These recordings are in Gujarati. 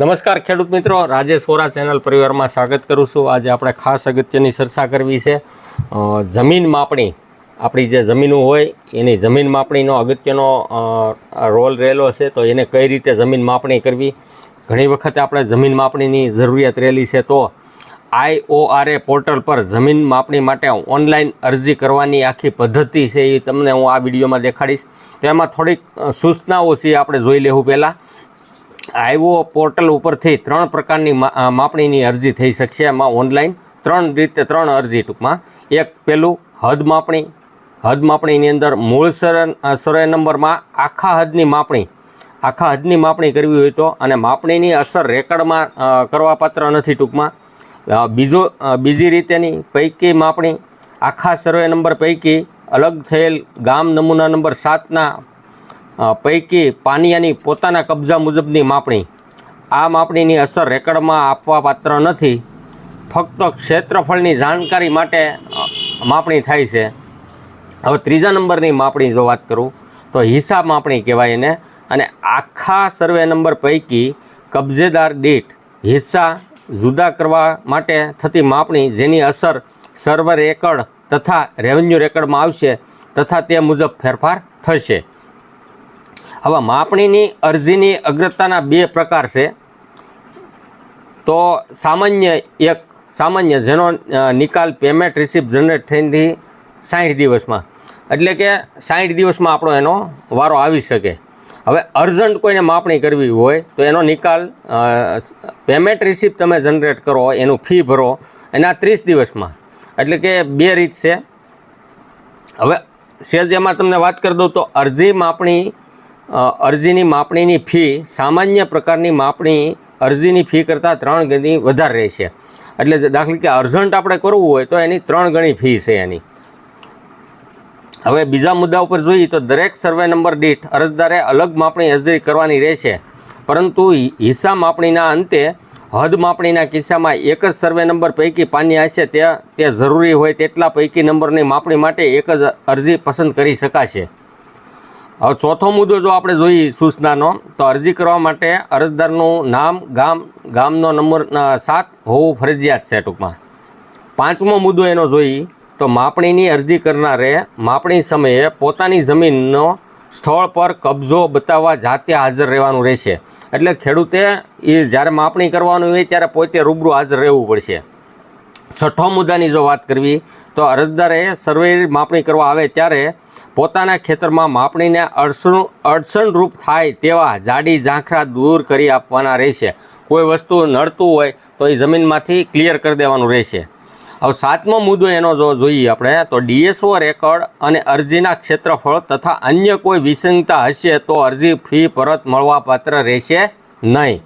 નમસ્કાર, ખેડૂત મિત્રો. રાજેશ હોરા ચેનલ પરિવારમાં સ્વાગત કરું છું. આજે આપણે ખાસ અગત્યની ચર્ચા કરવી છે. જમીન માપણી. આપણી જે જમીનો હોય, એની જમીન માપણીનો અગત્યનો રોલ રહેલો છે. તો એને કઈ રીતે જમીન માપણી કરવી? ઘણી વખત આપણે જમીન માપણીની જરૂરિયાત રહેલી છે. તો આઈઓઆરએ પોર્ટલ પર જમીન માપણી માટે ઓનલાઈન અરજી કરવાની આખી પદ્ધતિ છે એ તમને હું આ વિડીયોમાં દેખાડીશ. એમાં થોડીક સૂચનાઓ છે આપણે જોઈ લેવું પહેલાં. આઈઓ પોર્ટલ ઉપરથી ત્રણ પ્રકારની માપણીની અરજી થઈ શકશે. એમાં ઓનલાઈન ત્રણ રીતે ત્રણ અરજી ટૂંકમાં. એક પેલું હદ માપણી. હદ માપણીની અંદર મૂળ સર સર્વે નંબરમાં આખા હદની માપણી. આખા હદની માપણી કરવી હોય તો અને માપણીની અસર રેકર્ડમાં કરવાપાત્ર નથી ટૂંકમાં. બીજો બીજી રીતેની પૈકી માપણી. આખા સર્વે નંબર પૈકી અલગ થયેલ ગામ નમૂના નંબર સાતના પૈકી પાનિયાની પોતાના કબજા મુજબની માપણી. આ માપણીની અસર રેકર્ડમાં આપવા પાત્ર નથી. ફક્ત ક્ષેત્રફળની જાણકારી માટે માપણી થાય છે. હવે ત્રીજા નંબરની માપણી જો વાત કરું, તો હિસાબ માપણી કહેવાય એને. અને આખા સર્વે નંબર પૈકી કબજેદાર દીઠ હિસ્સા જુદા કરવા માટે થતી માપણી જેની અસર સર્વર રેકર્ડ તથા રેવન્યુ રેકર્ડમાં આવશે તથા તે મુજબ ફેરફાર થશે. હવે માપણીની અરજીની અગ્રતાના બે પ્રકાર છે. તો સામાન્ય એક સામાન્ય જેનો નિકાલ પેમેન્ટ રિસિપ્ટ જનરેટ થઈને સાઠ દિવસમાં. એટલે કે સાઠ દિવસમાં આપણો એનો વારો આવી શકે. હવે અર્જન્ટ કોઈને માપણી કરવી હોય તો એનો નિકાલ પેમેન્ટ રિસિપ્ટ તમે જનરેટ કરો, એનું ફી ભરો, એના ત્રીસ દિવસમાં. એટલે કે બે રીત છે. હવે સેલ્સ એમાં તમને વાત કરી દઉં તો અરજી માપણી અરજીની માપણીની ફી સામાન્ય પ્રકારની માપણી અરજીની ફી કરતાં ત્રણ ગણી વધારે રહેશે એટલે જે કે અર્જન્ટ આપણે કરવું હોય તો એની ત્રણ ગણી ફી છે એની. હવે બીજા મુદ્દા ઉપર જોઈએ તો દરેક સર્વે નંબર દીઠ અરજદારે અલગ માપણી અરજી કરવાની રહેશે. પરંતુ હિસ્સા માપણીના અંતે હદ માપણીના કિસ્સામાં એક જ સર્વે નંબર પૈકી પાન્ય હશે તે તે જરૂરી હોય તેટલા પૈકી નંબરની માપણી માટે એક જ અરજી પસંદ કરી શકાશે. હવે ચોથો મુદ્દો જો આપણે જોઈએ સૂચનાનો, તો અરજી કરવા માટે અરજદારનું નામ, ગામ, ગામનો નંબર સાત હોવું ફરજિયાત છે ટૂંકમાં. પાંચમો મુદ્દો એનો જોઈએ, તો માપણીની અરજી કરનારે માપણી સમયે પોતાની જમીનનો સ્થળ પર કબજો બતાવવા જાતે હાજર રહેવાનું રહેશે. એટલે ખેડૂતે એ જ્યારે માપણી કરવાનું હોય ત્યારે પોતે રૂબરૂ હાજર રહેવું પડશે. છઠ્ઠો મુદ્દાની જો વાત કરવી, તો અરજદારે સર્વે માપણી કરવા આવે ત્યારે પોતાના ખેતરમાં માપણીને અડસણ અડસણરૂપ થાય તેવા જાડી ઝાંખરા દૂર કરી આપવાના રહેશે. કોઈ વસ્તુ નડતું હોય તો એ જમીનમાંથી ક્લિયર કરી દેવાનું રહેશે. હવે સાતમો મુદ્દો એનો જો જોઈએ આપણે, તો ડીએસઓ રેકોર્ડ અને અરજીના ક્ષેત્રફળ તથા અન્ય કોઈ વિસંગતા હશે તો અરજી ફી પરત મળવાપાત્ર રહેશે નહીં.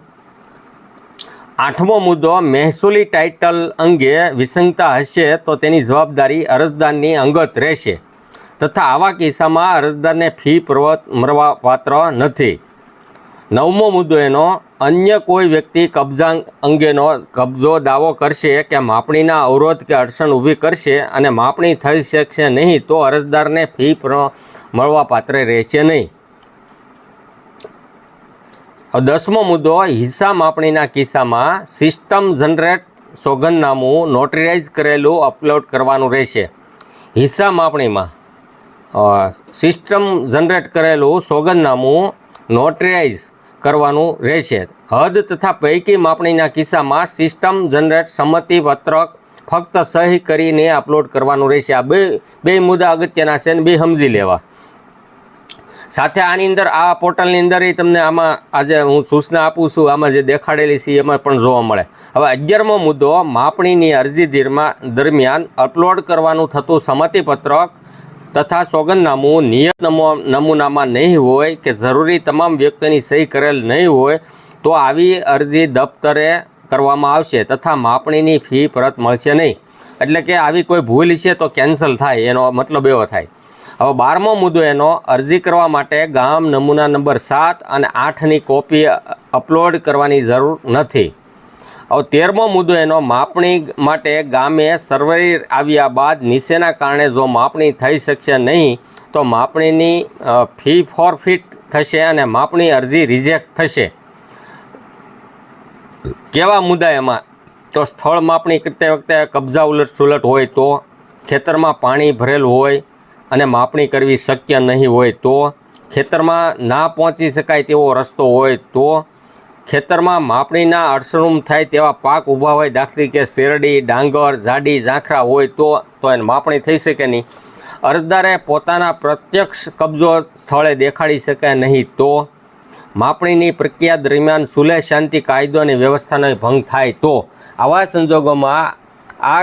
આઠમો મુદ્દો, મહેસૂલી ટાઇટલ અંગે વિસંગતા હશે તો તેની જવાબદારી અરજદારની અંગત રહેશે. તથા આવા કિસ્સામાં અરજદારને ફી પરત મળવા પાત્ર નથી. નવમો મુદ્દો એનો, અન્ય કોઈ વ્યક્તિ કબજા અંગેનો કબજો દાવો કરશે કે માપણીના અવરોધ કે અડચણ ઊભી કરશે અને માપણી થઈ શકશે નહીં, તો અરજદારને ફી મળવાપાત્ર રહેશે નહીં. દસમો મુદ્દો, હિસ્સા માપણીના કિસ્સામાં સિસ્ટમ જનરેટ સોગંદનામું નોટરાઇઝ કરેલું અપલોડ કરવાનું રહેશે. હિસ્સા માપણીમાં સિસ્ટમ જનરેટ કરેલું સોગંદનામું નોટરાઇઝ કરવાનું રહેશે. હદ તથા પૈકી માપણીના કિસ્સામાં સિસ્ટમ જનરેટ સંમતિ પત્રક ફક્ત સહી કરીને અપલોડ કરવાનું રહેશે. આ બે બે મુદ્દા અગત્યના છે બે સમજી લેવા. સાથે આની અંદર આ પોર્ટલની અંદર તમને આમાં આજે હું સૂચના આપું છું. આમાં જે દેખાડેલી છે એમાં પણ જોવા મળે. હવે અગિયારમો મુદ્દો, માપણીની અરજી દરમા- દરમિયાન અપલોડ કરવાનું થતું સંમતિપત્રક તથા સોગંદનામું નિયત નમૂ- નમૂનામાં નહીં હોય કે જરૂરી તમામ વ્યક્તિની સહી કરેલ નહીં હોય, તો આવી અરજી દફતરે કરવામાં આવશે તથા માપણીની ફી પરત મળશે નહીં. એટલે કે આવી કોઈ ભૂલ છે તો કેન્સલ થાય, એનો મતલબ એવો થાય. હવે બારમો મુદ્દો એનો, અરજી કરવા માટે ગામ નમૂના નંબર સાત અને આઠની કોપી અપલોડ કરવાની જરૂર નથી. હવે તેરમો મુદ્દો એનો, માપણી માટે ગામે સર્વે આવ્યા બાદ નીચેના કારણે જો માપણી થઈ શકશે નહીં, તો માપણીની ફી ફોરફીટ થશે અને માપણી અરજી રિજેક્ટ થશે. કેવા મુદ્દા એમાં? તો સ્થળ માપણી કરતી વખતે કબજા ઉલટ સુલટ હોય તો, ખેતરમાં પાણી ભરેલું હોય અને માપણી કરવી શક્ય નહીં હોય તો, ખેતરમાં ના પહોંચી શકાય તેવો રસ્તો હોય તો ખેતરમાં માપણીના અર્શરૂમ થાય તેવા પાક ઊભા હોય દાખલી કે શેરડી, ડાંગર જાડી ઝાંખરા હોય તો તો એને માપણી થઈ શકે નહીં. અરજદારે પોતાના પ્રત્યક્ષ કબજો સ્થળે દેખાડી શકે નહીં તો? માપણીની પ્રક્રિયા દરમિયાન સુલેહ શાંતિ, કાયદો અને વ્યવસ્થાનો ભંગ થાય તો? આવા સંજોગોમાં આ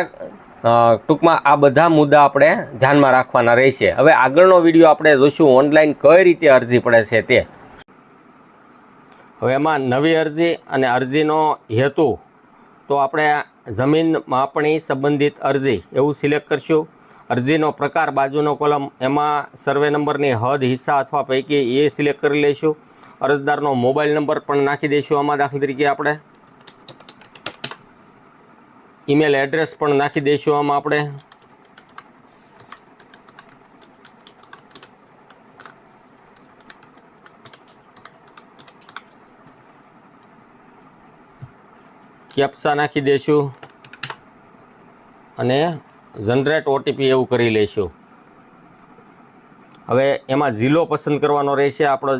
ટૂંકમાં આ બધા મુદ્દા આપણે ધ્યાનમાં રાખવાના રહેશે. હવે આગળનો વીડિયો આપણે જોઈશું ઓનલાઈન કઈ રીતે અરજી પડે છે તે. હવે એમાં નવી અરજી અને અરજીનો હેતુ, તો આપણે જમીન માપણી સંબંધિત અરજી એવું સિલેક્ટ કરશું. અરજીનો પ્રકાર બાજુનો કોલમ, એમાં સર્વે નંબરની હદ, હિસ્સા અથવા પૈકી એ સિલેક્ટ કરી લઈશું. અરજદારનો મોબાઈલ નંબર પણ નાખી દઈશું આમાં દાખલા તરીકે આપણે. ઈમેલ એડ્રેસ પણ નાખી દઈશું આમાં આપણે. કેપ્સા નાખી દઈશું અને જનરેટ ઓટીપી એવું કરી લઈશું. હવે એમાં જિલ્લો પસંદ કરવાનો રહેશે. આપણો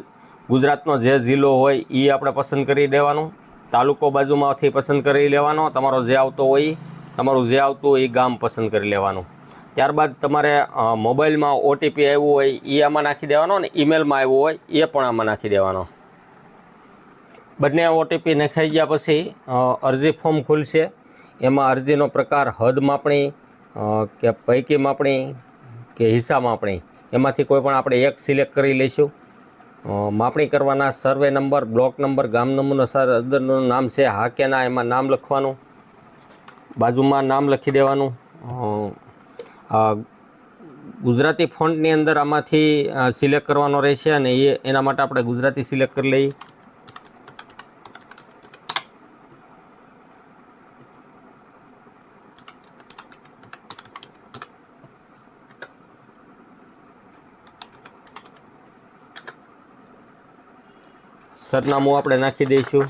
ગુજરાતનો જે જિલ્લો હોય એ આપણે પસંદ કરી દેવાનું. તાલુકો બાજુમાંથી પસંદ કરી લેવાનો. તમારો જે આવતો હોય તમારું જે આવતું હોય એ ગામ પસંદ કરી લેવાનું. ત્યારબાદ તમારે મોબાઈલમાં ઓટીપી આવ્યું હોય એ આમાં નાખી દેવાનો અને ઈમેલમાં આવ્યું હોય એ પણ આમાં નાખી દેવાનો. બંને ઓટીપી નખાઈ ગયા પછી અરજી ફોર્મ ખુલશે. એમાં અરજીનો પ્રકાર હદ માપણી કે પૈકી માપણી, કે હિસ્સા માપણી, એમાંથી કોઈ પણ આપણે એક સિલેક્ટ કરી લઈશું. માપણી કરવાના સર્વે નંબર, બ્લોક નંબર, ગામ નંબરનો સર, અદરનું નામ છે, હા કે ના, એમાં નામ લખવાનું. બાજુમાં નામ લખી દેવાનું. ગુજરાતી ફોન્ટની અંદર આમાંથી સિલેક્ટ કરવાનો રહેશે અને એ, એના માટે આપણે ગુજરાતી સિલેક્ટ કરી લઈએ. સરનામું આપણે નાખી દઈશું.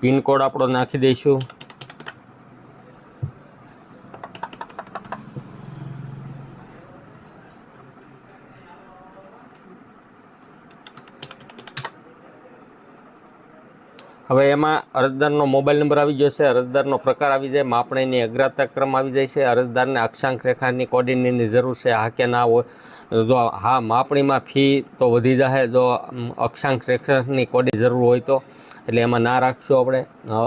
પિનકોડ આપણો નાખી દઈશું. હવે એમાં અરજદારનો મોબાઈલ નંબર આવી જશે, અરજદારનો પ્રકાર આવી જાય, માપણીની અગ્રતા ક્રમ આવી જાય છે, અરજદારને અક્ષાંક રેખાની કોર્ડિનેટની જરૂર છે હા કે ના હોય, જો હા માપણીમાં ફી તો વધી જશે જો અક્ષાંક રેખાની કોડી જરૂર હોય તો, એટલે એમાં ના રાખશું આપણે.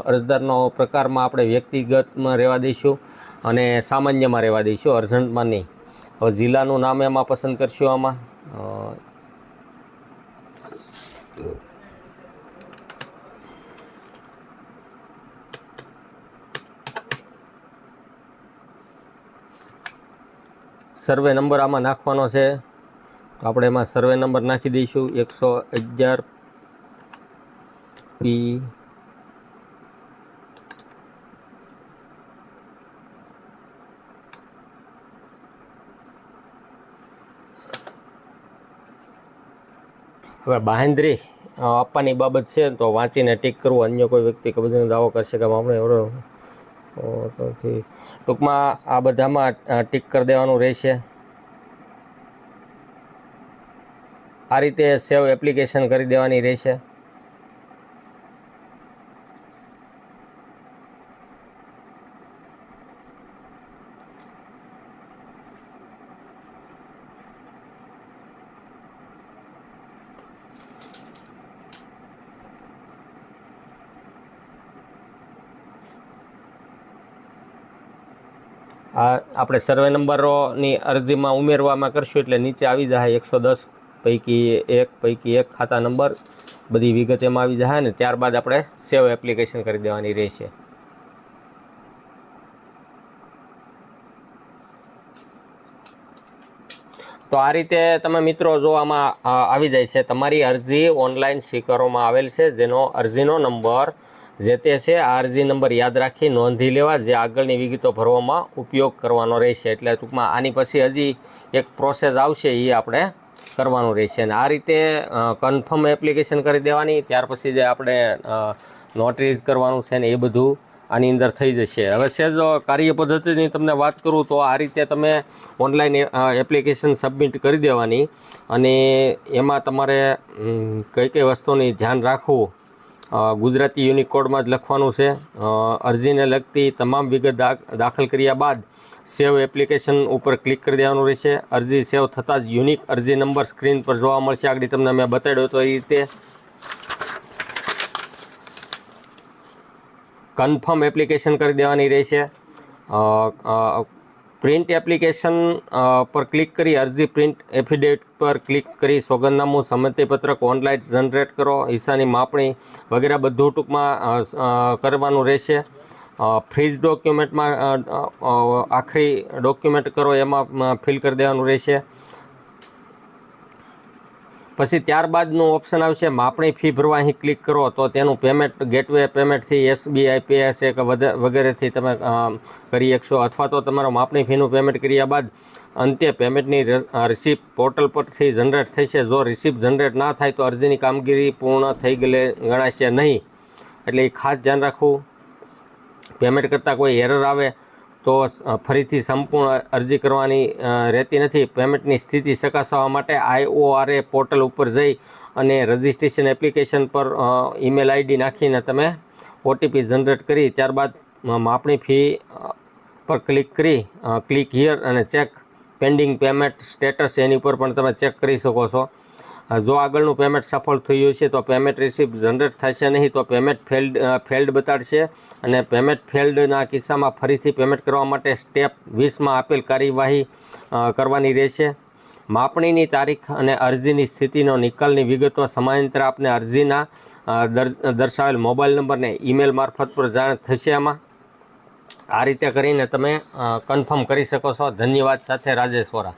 અરજદારનો પ્રકારમાં આપણે વ્યક્તિગતમાં રહેવા દઈશું અને સામાન્યમાં રહેવા દઈશું, અર્જન્ટમાં નહીં. હવે જિલ્લાનું નામ એમાં પસંદ કરશું આમાં. સર્વે નંબર આમાં નાખવાનો છે. તો આપણે એમાં સર્વે નંબર નાખી દઈશું. એકસો અગિયાર પી. હવે બાહેન્દ્રી આપવાની બાબત છે તો વાંચીને ટીક કરવું. અન્ય કોઈ વ્યક્તિ કબજનો દાવો કરશે કે આપણે એવડો તો ઠીક. ટૂંકમાં આ બધામાં ટીક કરી દેવાનું રહેશે આ રીતે સેવ એપ્લિકેશન કરી દેવાની રહેશે આ આપણે સર્વે નંબરોની અરજીમાં ઉમેરવામાં કરશું એટલે નીચે આવી જાય એકસો દસ, પૈકી એક પૈકી એક ખાતા નંબર બધી વિગત એમાં આવી જાય ને ત્યારબાદ આપણે સેવ એપ્લિકેશન કરી દેવાની રહેશે. તો આ રીતે તમે મિત્રો જો આમાં આવી જાય છે. તમારી અરજી ઓનલાઈન સ્વીકારવામાં આવેલ છે. જેનો, અરજીનો નંબર જે તે છે, આરજી નંબર યાદ રાખી નોંધી લેવા જે આગળની વિગતો ભરવામાં ઉપયોગ કરવાનો રહેશે. એટલે ટૂંકમાં આની પછી હજી એક પ્રોસેસ આવશે એ આપણે કરવાનું રહેશે. અને આ રીતે કન્ફર્મ એપ્લિકેશન કરી દેવાની, ત્યાર પછી જે આપણે નોટરીઝ કરવાનું છે ને એ બધું આની અંદર થઈ જશે. હવે સેજ કાર્ય પદ્ધતિની તમને વાત કરું તો આ રીતે તમે ઓનલાઈન એપ્લિકેશન સબમિટ કરી દેવાની. અને એમાં તમારે કઈ કઈ વસ્તુની ધ્યાન રાખવું ગુજરાતી યુનિકોડમાં જ લખવાનું છે. અરજીને લગતી તમામ વિગત દાખ- દાખલ કર્યા બાદ સેવ એપ્લિકેશન ઉપર ક્લિક કરી દેવાનું રહેશે. અરજી સેવ થતાં જ યુનિક અરજી નંબર સ્ક્રીન પર જોવા મળશે. આગળ તમને મેં બતાડ્યો તો એ રીતે કન્ફર્મ એપ્લિકેશન કરી દેવાની રહેશે. પ્રિન્ટ એપ્લિકેશન પર ક્લિક કરી અરજી પ્રિન્ટ એફિડેવિટ પર ક્લિક કરી સોગંદનામું, સંમતિપત્રક ઓનલાઈન જનરેટ કરો, હિસ્સાની માપણી વગેરે બધું ટૂંકમાં કરવાનું રહેશે. ફ્રીજ ડોક્યુમેન્ટમાં આખરી ડોક્યુમેન્ટ કરો, એમાં ફિલ કરી દેવાનું રહેશે. પછી ત્યારબાદનું ઓપ્શન આવશે, માપણી ફી ભરવા અહીં ક્લિક કરો, તો તેનું પેમેન્ટ ગેટવે પેમેન્ટથી એસબીઆઈ પીએસ કે વધ- વગેરેથી તમે કરી શકશો. અથવા તો તમારો માપણી ફીનું પેમેન્ટ કર્યા બાદ અંતે પેમેન્ટની રિસિપ્ટ પોર્ટલ પરથી જનરેટ થશે. જો રિસિપ્ટ જનરેટ ના થાય તો અરજીની કામગીરી પૂર્ણ થઈ ગયેલી ગણાશે નહીં. એટલે એ ખાસ ધ્યાન રાખવું. પેમેન્ટ કરતાં કોઈ એરર આવે તો ફરીથી સંપૂર્ણ અરજી કરવાની રહેતી નથી. પેમેન્ટની સ્થિતિ ચકાસવા માટે આઈઓઆરએ પોર્ટલ ઉપર જઈ અને રજિસ્ટ્રેશન એપ્લિકેશન પર ઈમેલ આઈડી નાખીને તમે ઓટીપી જનરેટ કરી, ત્યારબાદ માપણી ફી પર ક્લિક કરી ક્લિક હિયર અને ચેક. પેન્ડિંગ પેમેન્ટ સ્ટેટસ એની ઉપર પણ તમે ચેક કરી શકો છો. જો આગળનું પેમેન્ટ સફળ થયું છે તો પેમેન્ટ રિસિપ્ટ જનરેટ થશે નહીં, તો પેમેન્ટ ફેલ્ડ ફેલ્ડ બતાડશે. અને પેમેન્ટ ફેલ્ડના કિસ્સામાં ફરીથી પેમેન્ટ કરવા માટે સ્ટેપ વીસમાં આપેલ કાર્યવાહી કરવાની રહેશે. માપણીની તારીખ અને અરજીની સ્થિતિનો નિકાલની વિગતો સમયાંતરે આપને અરજીના દર્શાવેલ મોબાઈલ નંબરને ઈમેલ મારફત પર જાણ થશે આમાં. આ રીતે કરીને તમે કન્ફર્મ કરી શકો છો. ધન્યવાદ સાથે રાજેશ વોરા.